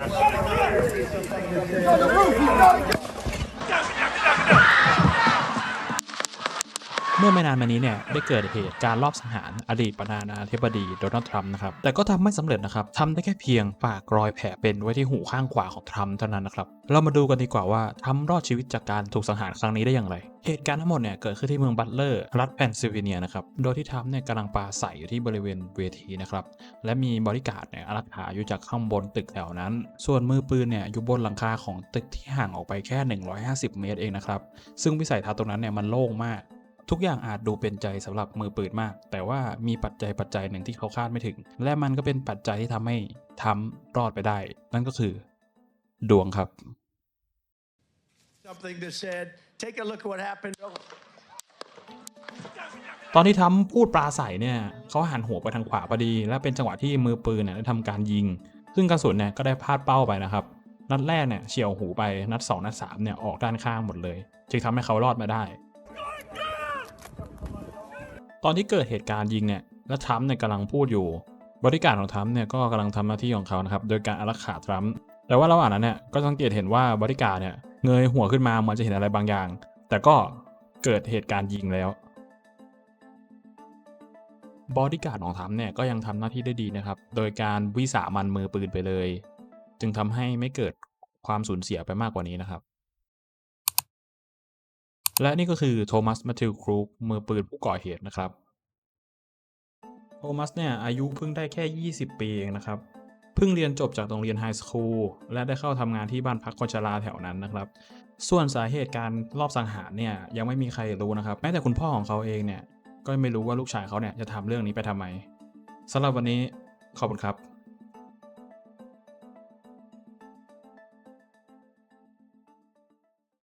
On the roof. เมื่อไม่นานมานี้เนี่ยได้เกิดเหตุการณ์รอบสังหารอดีตประธานาธิบดีโดนัลด์ทรัมป์นะครับแต่ก็ทำไม่สำเร็จนะครับทำได้แค่เพียงฝากรอยแผลเป็นไว้ที่หูข้างขวาของทรัมป์เท่านั้นนะครับเรามาดูกันดีกว่าว่าทรัมป์รอดชีวิตจากการถูกสังหารครั้งนี้ได้อย่างไรเหตุการณ์ทั้งหมดเนี่ยเกิดขึ้นที่เมืองบัตเลอร์รัฐเพนซิลเวเนียนะครับ โดยที่ทรัมป์เนี่ยกำลังปาใส่อยู่ที่บริเวณเวทีนะครับ และมีบริการเนี่ยอารักขาอยู่จากข้างบนตึกแถวนั้น ส่วนมือปืนเนี่ยอยู่บนหลังคาของตึกที่ห่างออกไปแค่ 150 เมตรเองนะครับ ซึ่งวิสัยทัศน์ตรงนั้นเนี่ยมันโล่งมาก ทุกอย่างอาจดูเป็นใจสำหรับมือปืนมาก แต่ว่ามีปัจจัยปัจจัยหนึ่งที่เขาคาดไม่ถึง และมันก็เป็นปัจจัยที่ทำให้ทำรอดไปได้ นั่นก็คือ ดวงครับ something that said, take a look at what happened. ตอนที่ทำพูดปราศัยเนี่ยเขาหันหัวไปทางขวาพอดี และเป็นจังหวะที่มือปืนเนี่ยได้ทำการยิง ซึ่งกระสุนเนี่ยก็ได้พลาดเป้าไปนะครับ นัดแรกเนี่ยเฉียวหูไปนัด 2 นัด3เนี่ยออกด้านข้างหมดเลย จึงทำให้เขารอดมาได้ ตอนที่เกิดเหตุการณ์ยิงเนี่ยและทรัมป์เนี่ยกำลังพูดอยู่ บริการของทรัมป์เนี่ยก็กำลังทำหน้าที่ของเขานะครับโดยการอารักขาทรัมป์แต่ว่าระหว่างนั้นเนี่ยก็สังเกตเห็นว่าบริการเนี่ยเงยหัวขึ้นมาเหมือนจะเห็นอะไรบางอย่าง แต่ก็เกิดเหตุการณ์ยิงแล้วบอดี้การ์ดของทรัมป์เนี่ยก็ยังทำหน้าที่ได้ดีนะครับ โดยการวิสามันมือปืนไปเลย จึงทำให้ไม่เกิดความสูญเสียไปมากกว่านี้นะครับ และนี่ก็คือโทมัสมาทิลครูกมือปืนผู้ก่อเหตุนะครับ โทมัสเนี่ยอายุเพิ่งได้แค่ 20 ปีเองนะครับ เพิ่งเรียนจบจากโรงเรียนไฮสคูลและได้เข้าทำงานที่บ้านพักคนชราแถวนั้นนะครับ ส่วนสาเหตุการรอบสังหารเนี่ยยังไม่มีใครรู้นะครับ แม้แต่คุณพ่อของเขาเองเนี่ยก็ไม่รู้ว่าลูกชายเขาเนี่ยจะทำเรื่องนี้ไปทำไมสำหรับวันนี้ขอบคุณครับ